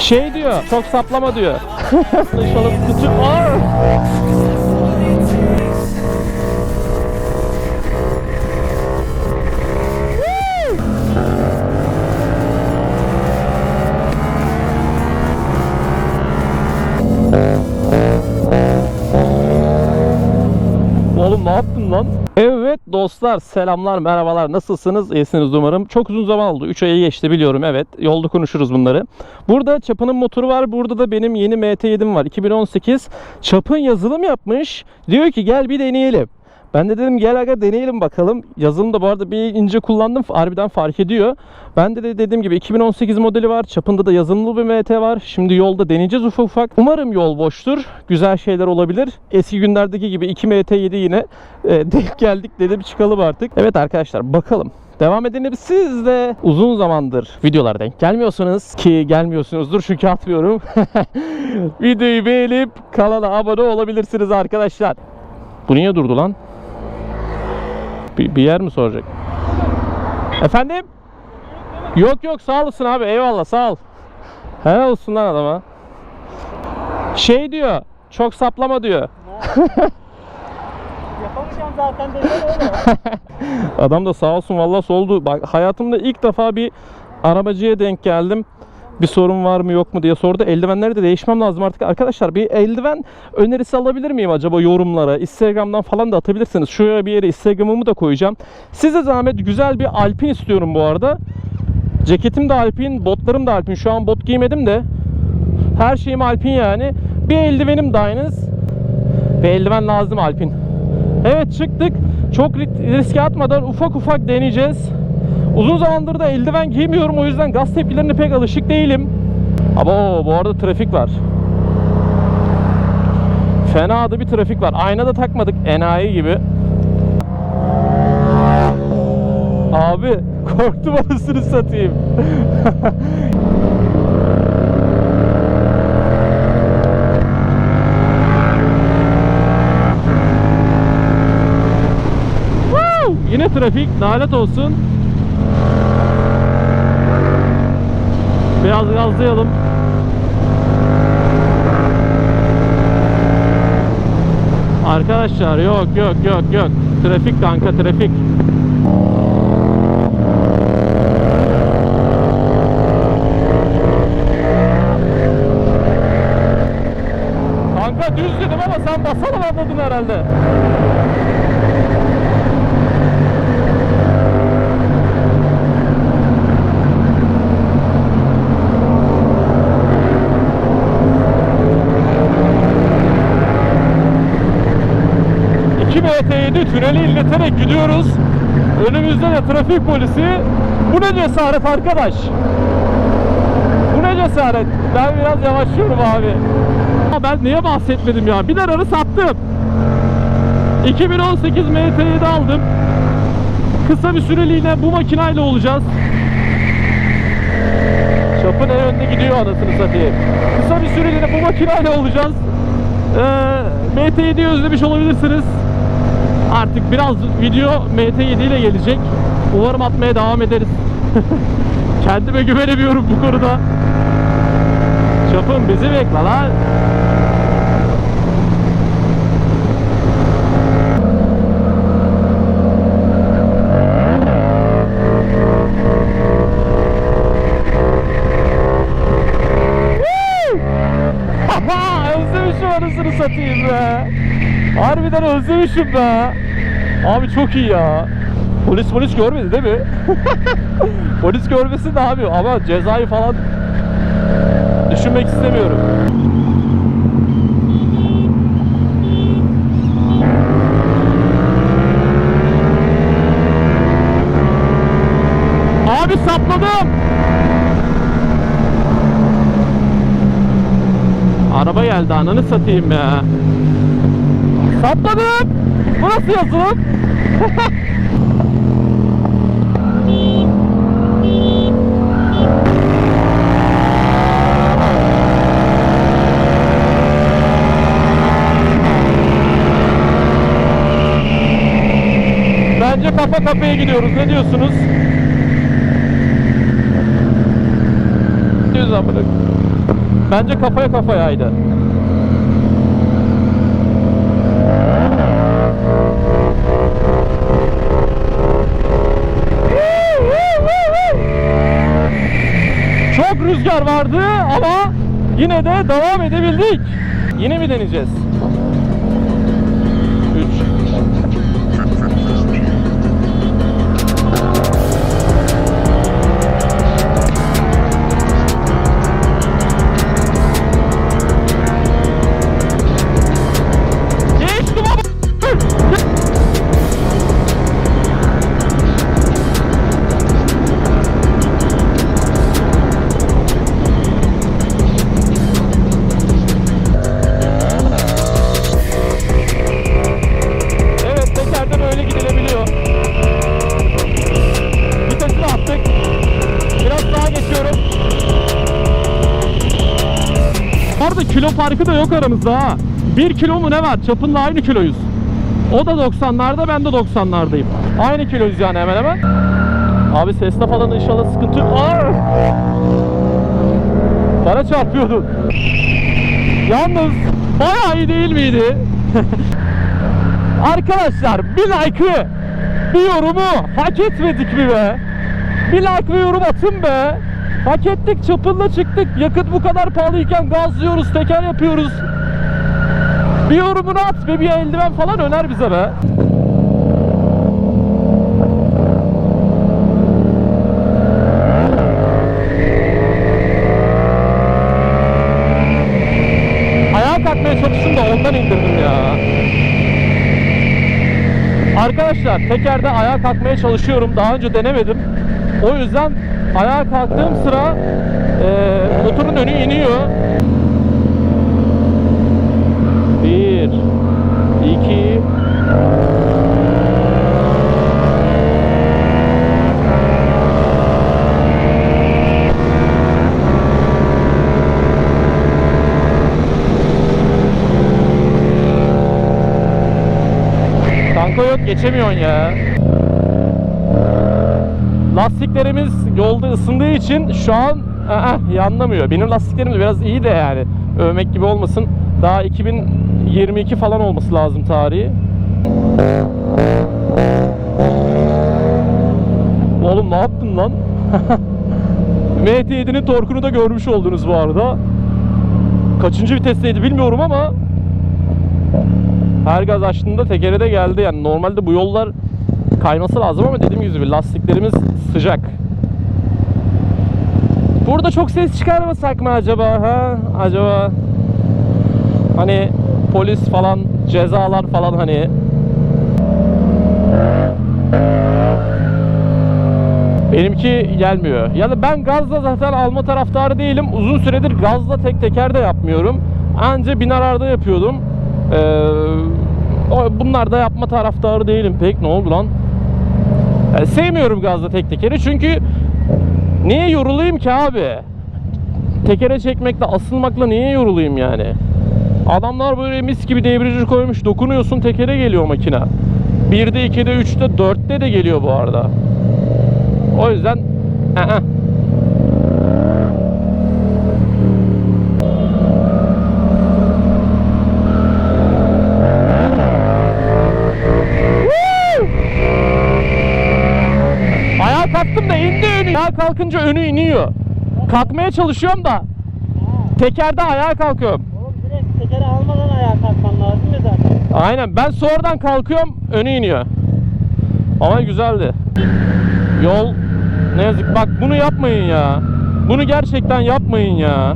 Şey diyor, çok saplama diyor. İnşallah sıkıntı... Evet dostlar selamlar merhabalar nasılsınız iyisiniz umarım. Çok uzun zaman oldu 3 ayı geçti biliyorum evet yolda konuşuruz bunları. Burada Çapa'nın motoru var burada da benim yeni MT7'm var 2018. Çapın yazılım yapmış diyor ki gel bir deneyelim. Ben de dedim gel aga deneyelim bakalım. Yazılım da bu arada bir ince kullandım. Harbiden fark ediyor. Ben de, de dediğim gibi 2018 modeli var. Çapında da yazılımlı bir MT var. Şimdi yolda deneyeceğiz ufak ufak. Umarım yol boştur. Güzel şeyler olabilir. Eski günlerdeki gibi 2 MT7 yine e, denk geldik dedim çıkalım artık. Evet arkadaşlar bakalım. Devam edelim. Siz de uzun zamandır videolara denk gelmiyorsunuz ki gelmiyorsunuzdur çünkü atmıyorum. Videoyu beğenip kanala abone olabilirsiniz arkadaşlar. Bu niye durdu lan? Bir, bir yer mi soracak? Efendim? Yok yok sağ olasın abi eyvallah sağ ol. Helal olsun lan adama. Şey diyor çok saplama diyor. Yapamayacağım zaten dedi öyle. Adam da sağ olsun vallahi soldu. Bak hayatımda ilk defa bir arabacıya denk geldim. Bir sorun var mı yok mu diye sordu. Eldivenleri de değişmem lazım artık. Arkadaşlar bir eldiven önerisi alabilir miyim acaba yorumlara? Instagram'dan falan da atabilirsiniz. Şuraya bir yere Instagram'ımı da koyacağım. Size zahmet güzel bir Alpin istiyorum bu arada. Ceketim de Alpin, botlarım da Alpin. Şu an bot giymedim de. Her şeyim Alpin yani. Bir eldivenim aynınız. Bir eldiven lazım Alpin. Evet çıktık. Çok ri- riske atmadan ufak ufak deneyeceğiz. Uzun zamandır da eldiven giymiyorum o yüzden gaz tepkilerine pek alışık değilim. Ama bu arada trafik var. Fena adı bir trafik var. Ayna da takmadık enayi gibi. Abi korktum anasını satayım. Yine trafik lanet olsun. Biraz gazlayalım. Arkadaşlar yok yok yok yok. Trafik kanka trafik. Kanka düz dedim ama sen basalım anladın herhalde. İki MT7 tüneli inleterek gidiyoruz. Önümüzde de trafik polisi. Bu ne cesaret arkadaş? Bu ne cesaret? Ben biraz yavaşlıyorum abi. Ama ben niye bahsetmedim ya? Bir ararı sattım. 2018 MT7 aldım. Kısa bir süreliğine bu makinayla olacağız. Çapın en önde gidiyor anasını satayım. Kısa bir süreliğine bu makinayla olacağız. Ee, MT7'yi özlemiş olabilirsiniz. Artık biraz video MT7 ile gelecek. Umarım atmaya devam ederiz. Kendime güvenemiyorum bu konuda. Çapın bizi bekle lan. Özlemişim be. Abi çok iyi ya. Polis polis görmedi değil mi? polis görmesin de abi ama cezayı falan düşünmek istemiyorum. Abi sapladım. Araba geldi ananı satayım ya. Sapladım. Bu nasıl yazılım? Bence kafa kafaya gidiyoruz. Ne diyorsunuz? Düz amına. Bence kafaya kafayaydı. Çok rüzgar vardı ama yine de devam edebildik. Yine mi deneyeceğiz? Farkı da yok aramızda ha. 1 kilo mu ne var? Çapınla aynı kiloyuz. O da 90'larda ben de 90'lardayım. Aynı kiloyuz yani hemen hemen. Abi seste falan inşallah sıkıntı yok. Bana çarpıyordun. Yalnız bayağı iyi değil miydi? Arkadaşlar bir like'ı bir yorumu hak etmedik mi be? Bir like ve yorum atın be. Hak ettik çapınla çıktık. Yakıt bu kadar pahalıyken gazlıyoruz, teker yapıyoruz. Bir yorumunu at ve bir eldiven falan öner bize be. Ayağa kalkmaya çalıştım da ondan indirdim ya. Arkadaşlar tekerde ayağa kalkmaya çalışıyorum. Daha önce denemedim. O yüzden ayağa kalktığım sıra e, motorun önü iniyor. Bir, iki, Kanka yok geçemiyorsun ya. Lastiklerimiz yolda ısındığı için şu an aa, yanlamıyor. Benim lastiklerim biraz iyi de yani. Övmek gibi olmasın. Daha 2022 falan olması lazım tarihi. Oğlum ne yaptın lan? MT7'nin torkunu da görmüş oldunuz bu arada. Kaçıncı vitesteydi bilmiyorum ama her gaz açtığında tekere de geldi. Yani normalde bu yollar kayması lazım ama dediğim gibi lastiklerimiz sıcak. Burada çok ses çıkarmasak mı acaba ha? Acaba hani polis falan cezalar falan hani Benimki gelmiyor. Yani ben gazla zaten alma taraftarı değilim. Uzun süredir gazla tek teker de yapmıyorum. Anca binararda yapıyordum. Ee, bunlar da yapma taraftarı değilim pek. Ne oldu lan? Yani sevmiyorum gazla tek tekeri çünkü niye yorulayım ki abi? Tekere çekmekle, asılmakla niye yorulayım yani? Adamlar böyle mis gibi debriyaja koymuş. Dokunuyorsun tekere geliyor makine. 1'de, 2'de, 3'te, 4'te de geliyor bu arada. O yüzden ı-ı. Woo! Ayağa kalktım da indi önü. Ayağa kalkınca önü iniyor. Kalkmaya çalışıyorum da tekerde ayağa kalkıyorum. Oğlum direkt tekeri almadan ayağa kalkman lazım ya zaten. Aynen ben sonradan kalkıyorum önü iniyor. Ama güzeldi. Yol ne yazık bak bunu yapmayın ya. Bunu gerçekten yapmayın ya.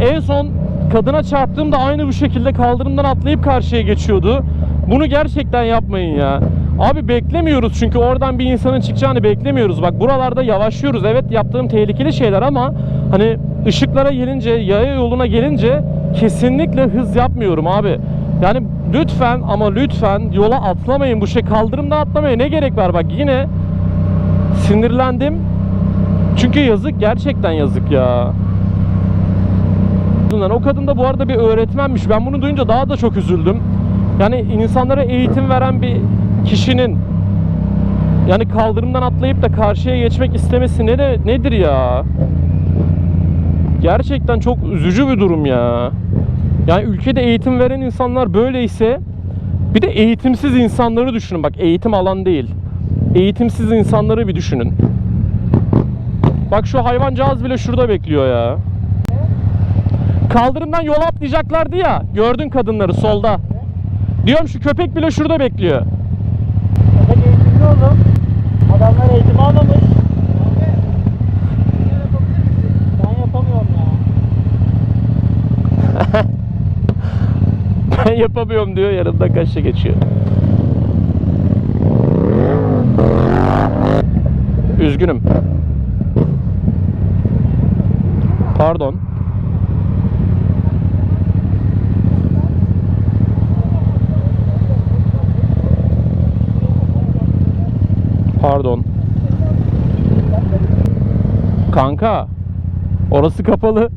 En son kadına çarptığımda aynı bu şekilde kaldırımdan atlayıp karşıya geçiyordu. Bunu gerçekten yapmayın ya. Abi beklemiyoruz çünkü oradan bir insanın çıkacağını beklemiyoruz. Bak buralarda yavaşlıyoruz. Evet yaptığım tehlikeli şeyler ama hani ışıklara gelince, yaya yoluna gelince kesinlikle hız yapmıyorum abi. Yani lütfen ama lütfen yola atlamayın bu şey. Kaldırımda atlamaya ne gerek var? Bak yine sinirlendim. Çünkü yazık gerçekten yazık ya. O kadın da bu arada bir öğretmenmiş. Ben bunu duyunca daha da çok üzüldüm. Yani insanlara eğitim veren bir kişinin yani kaldırımdan atlayıp da karşıya geçmek istemesi ne de nedir ya? Gerçekten çok üzücü bir durum ya. Yani ülkede eğitim veren insanlar böyleyse bir de eğitimsiz insanları düşünün. Bak eğitim alan değil. Eğitimsiz insanları bir düşünün. Bak şu hayvancağız bile şurada bekliyor ya. Kaldırımdan yola atlayacaklardı ya. Gördün kadınları solda. Diyorum şu köpek bile şurada bekliyor. Köpek eğitimli oğlum. Almamış. Ben yapamıyorum ya. Ben yapamıyorum diyor yanımda kaşla geçiyor. Üzgünüm. Pardon. Pardon. Kanka. Orası kapalı.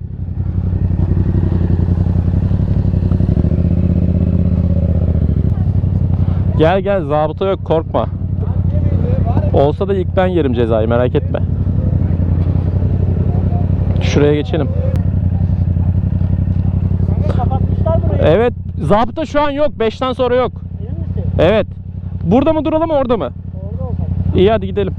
Gel gel zabıta yok korkma. Olsa da ilk ben yerim cezayı merak etme. Şuraya geçelim. Evet zabıta şu an yok 5'ten sonra yok. Evet. Burada mı duralım orada mı? İyi hadi gidelim.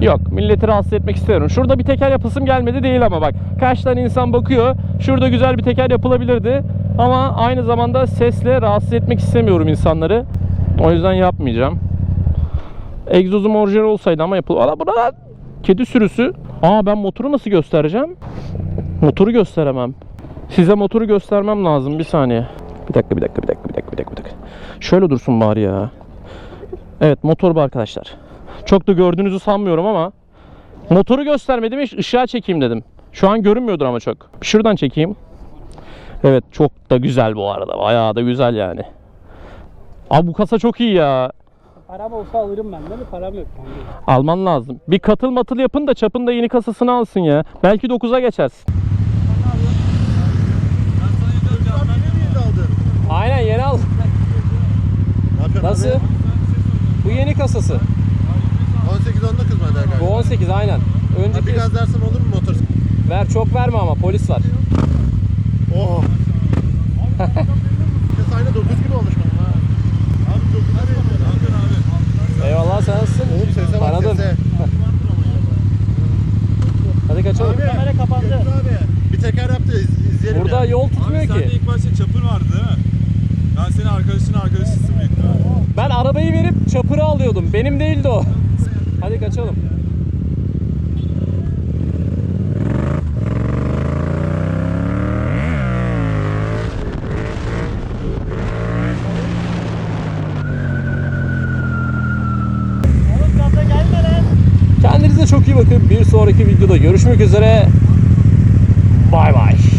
Yok milleti rahatsız etmek istemiyorum. Şurada bir teker yapısım gelmedi değil ama bak. Kaç tane insan bakıyor. Şurada güzel bir teker yapılabilirdi. Ama aynı zamanda sesle rahatsız etmek istemiyorum insanları. O yüzden yapmayacağım. Egzozum orijinal olsaydı ama yapıl... Valla burada kedi sürüsü. Aa ben motoru nasıl göstereceğim? Motoru gösteremem. Size motoru göstermem lazım bir saniye. Bir dakika bir dakika bir dakika bir dakika. bir dakika. Şöyle dursun bari ya. Evet motor bu arkadaşlar. Çok da gördüğünüzü sanmıyorum ama motoru göstermedim hiç ışığa çekeyim dedim. Şu an görünmüyordur ama çok. Şuradan çekeyim. Evet çok da güzel bu arada. Bayağı da güzel yani. Abi bu kasa çok iyi ya. Param olsa alırım ben değil mi? Param yok kanka. Alman lazım. Bir katıl matıl yapın da çapın da yeni kasasını alsın ya. Belki 9'a geçersin. Aynen yeni aldım. Nasıl? Bu yeni kasası. 18 onda kızmadı Bu galiba. 18 aynen. Ha, Önceki Bir gaz dersim olur mu motor? ver çok verme ama polis var. Oh. Ses aynı 9 gibi olmuş bana. ha. Abi 9 abi. Eyvallah sen nasılsın? Oğlum sese bak Tanıdım. sese. Hadi kaçalım. Abi, Kamera kapandı. Abi. Bir teker yaptı iz, izleyelim Burada ya. yol Abi tutmuyor sende ki. ilk başta çapır vardı değil mi? Ben senin arkadaşın arkadaşısın büyük ihtimalle. Ben arabayı verip çapırı alıyordum. Benim değildi o. Hadi kaçalım. Kendinize çok iyi bakın. Bir sonraki videoda görüşmek üzere. Bay bay.